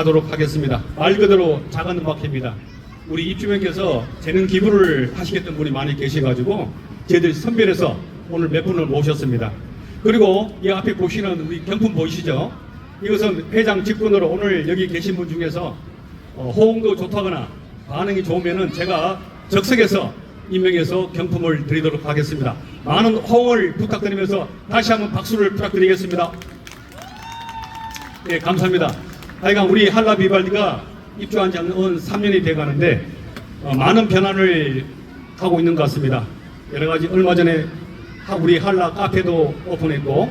하도록 하겠습니다. 말 그대로 작은 음악회입니다. 우리 입주민께서 재능 기부를 하시겠던 분이 많이 계셔가지고 저희들이 선별해서 오늘 몇 분을 모셨습니다. 그리고 이 앞에 보시는 우리 경품 보이시죠? 이것은 회장 직분으로 오늘 여기 계신 분 중에서 어, 호응도 좋다거나 반응이 좋으면은 제가 적석에서 임명해서 경품을 드리도록 하겠습니다. 많은 호응을 부탁드리면서 다시 한번 박수를 부탁드리겠습니다. 네, 감사합니다. 하여간 우리 한라 비발디가 입주한 지 한 3년이 돼 가는데 어, 많은 변화를 하고 있는 것 같습니다. 여러 가지 얼마 전에 하- 우리 한라 카페도 오픈했고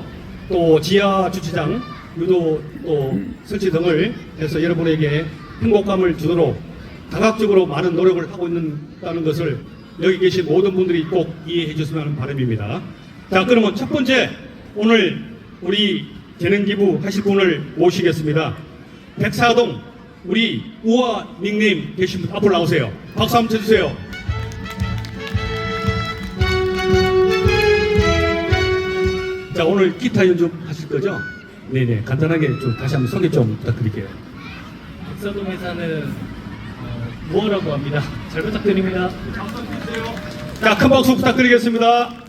또 지하 주차장 유도 또 설치 등을 해서 여러분에게 행복감을 주도록 다각적으로 많은 노력을 하고 있다는 것을 여기 계신 모든 분들이 꼭 이해해 주시면 하는 바람입니다. 자, 그러면 첫 번째 오늘 우리 재능 기부 하실 분을 모시겠습니다. 백사동 우리 우아 닉네임 계신 분 앞으로 나오세요. 박수 한번 쳐주세요. 자, 오늘 기타 연주 하실 거죠? 네네. 간단하게 좀 다시 한번 소개 좀 부탁드릴게요. 백사동에 사는 어, 무어라고 합니다. 잘 부탁드립니다. 자, 큰 박수 부탁드리겠습니다.